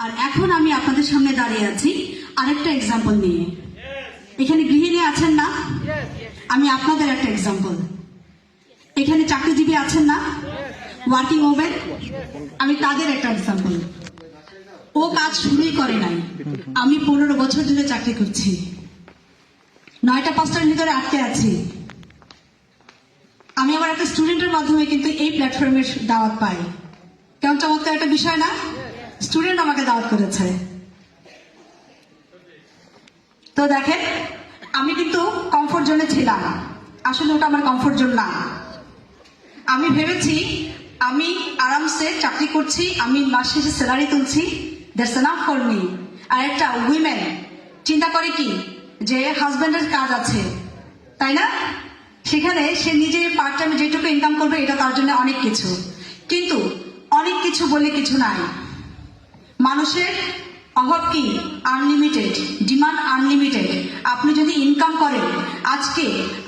আর এখন আমি আপনাদের সামনে দাঁড়িয়ে আছি আরেকটা এক্সাম্পল নিয়ে। এখানে গৃহিণী আছেন না? আমি আপনাদের একটা এক্সাম্পল এখানে চাকরিজীবী আছেন না? ওয়ার্কিং ওমেন আমি তাদের একটা এক্সাম্পল ও কাজ শুরুই করে নাই। আমি পনেরো বছর ধরে চাকরি করছি। নয়টা পাঁচটার ভিতরে আটকে আছি। আমি আমার একটা স্টুডেন্টের মাধ্যমে কিন্তু এই প্ল্যাটফর্মের দাওয়াত পাই। কেমন চমৎকার একটা বিষয় না? স্টুডেন্ট আমাকে দাওয়াত করেছে। তো দেখেন, আমি কিন্তু কমফোর্ট জোনে ছিলাম। আসলে ওটা আমার কমফোর্ট জোন না। আমি ভেবেছি, আমি আরামসে চাকরি করছি, আমি মাস শেষে স্যালারি তুলছি দ্যাটস এনাফ ফর মি আর একটা উইমেন চিন্তা করে কি? যে হাজব্যান্ডের কাজ আছে, তাই না? সেখানে সে নিজে পার্ট টাইমে যেটুকু ইনকাম করবে, এটা তার জন্য অনেক কিছু। কিন্তু অনেক কিছু বলে কিছু নাই। মানুষের অভাব কি? আনলিমিটেড ডিমান্ড আনলিমিটেড আপনি যদি ইনকাম করেন, আজকে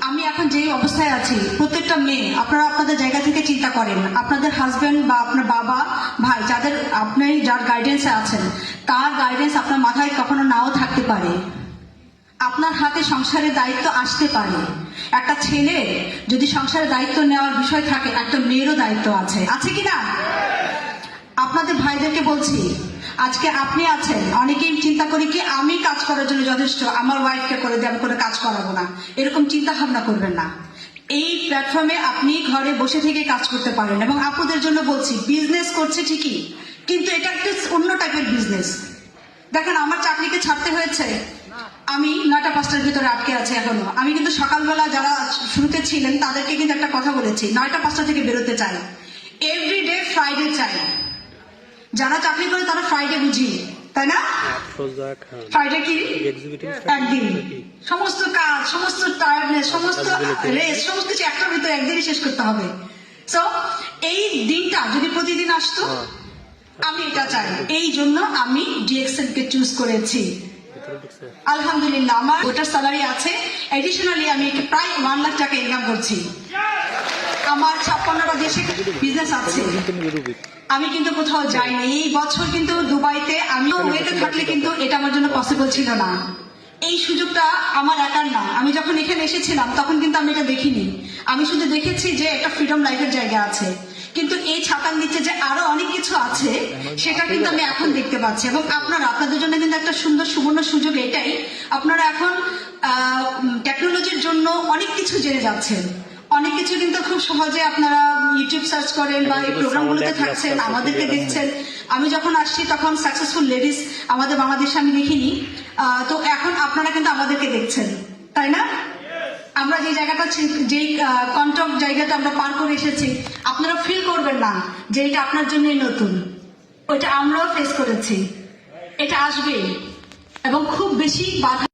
আমি এখন যে অবস্থায় আছি, প্রত্যেকটা মেয়ে, আপনারা আপনাদের জায়গা থেকে চিন্তা করেন, আপনাদের হাজব্যান্ড বা আপনার বাবা, ভাই, যাদের আপনি যার গাইডেন্সে আছেন, তার গাইডেন্স আপনার মাথায় কখনো নাও থাকতে পারে। আপনার হাতে সংসারের দায়িত্ব আসতে পারে। একটা ছেলে যদি সংসারের দায়িত্ব নেওয়ার বিষয় থাকে, একটা মেয়েরও দায়িত্ব আছে। আছে কি না আপনাদের ভাইদেরকে বলছি আজকে আপনি আছেন, অনেকেই চিন্তা করি কি আমি কাজ করার জন্য যথেষ্ট, আমার ওয়াইফকে করে দিয়ে আমি কোনো কাজ করাবো না। এরকম চিন্তা ভাবনা করবেন না। এই প্ল্যাটফর্মে আপনি ঘরে বসে থেকে কাজ করতে পারেন এবং আপুদের জন্য বলছি বিজনেস করছে ঠিকই, কিন্তু এটা একটা অন্য টাইপের বিজনেস দেখেন, আমার চাকরিকে ছাড়তে হয়েছে। আমি নয়টা, পাঁচটার ভিতরে আটকে আছি এখনও। আমি কিন্তু সকালবেলা যারা শুরুতে ছিলেন, তাদেরকে কিন্তু একটা কথা বলেছি, নয়টা, পাঁচটা থেকে বেরোতে চাই। এভরিডে ফ্রাইডে চাই। যারা চাকরি করে তারা ফ্রাইডে বুঝি তাই না? ফ্রাইডে কি? একদিন। সমস্ত কাজ সমস্ত টায়ার্ডনেস সমস্ত রেস সমস্ত কিছু একটার ভিতরে একদিনই শেষ করতে হবে। সো এই দিনটা যদি প্রতিদিন আসতো আমি এটা চাই। এই জন্য আমি ডিএক্সএল কে চুজ করেছি। আলহামদুলিল্লাহ আমার ওটার স্যালারি আছে। এডিশনালি আমি প্রায় ওয়ান লাখ টাকা ইনকাম করছি। আমার ছাপ্পান্নটা দেশে বিজনেস আছে। আমি কিন্তু কোথাও যাইনি এই বছর কিন্তু দুবাইতে আমিও ওয়েতে থাকলে কিন্তু এটা আমার জন্য পসিবল ছিল না। এই সুযোগটা আমার একার না। আমি যখন এখানে এসেছিলাম, তখন কিন্তু আমি এটা দেখিনি। আমি শুধু দেখেছি যে একটা ফ্রিডম লাইফের জায়গা আছে। কিন্তু এই ছাতার নিচে যে আরও অনেক কিছু আছে, সেটা কিন্তু আমি এখন দেখতে পাচ্ছি। এবং আপনারা, আপনাদের জন্য কিন্তু একটা সুন্দর সুবর্ণ সুযোগ এটাই। আপনারা এখন টেকনোলজির জন্য অনেক কিছু জেনে যাচ্ছেন। অনেক কিছু কিন্তু খুব সহজে আপনারা ইউটিউব সার্চ করেন বা এই প্রোগ্রামগুলোতে থাকছেন আমাদেরকে দেখছেন। আমি যখন আসছি তখন সাকসেসফুল লেডিস আমাদের বাংলাদেশে আমি দেখিনি। তো এখন আপনারা কিন্তু আমাদেরকে দেখছেন তাই না? আমরা যে জায়গাটা যেই কন্ট্রাক্ট জায়গাটা আমরা পার করে এসেছি আপনারা ফিল করবেন না যে এটা আপনার জন্যই নতুন। ওইটা আমরাও ফেস করেছি। এটা আসবে এবং খুব বেশি বাধা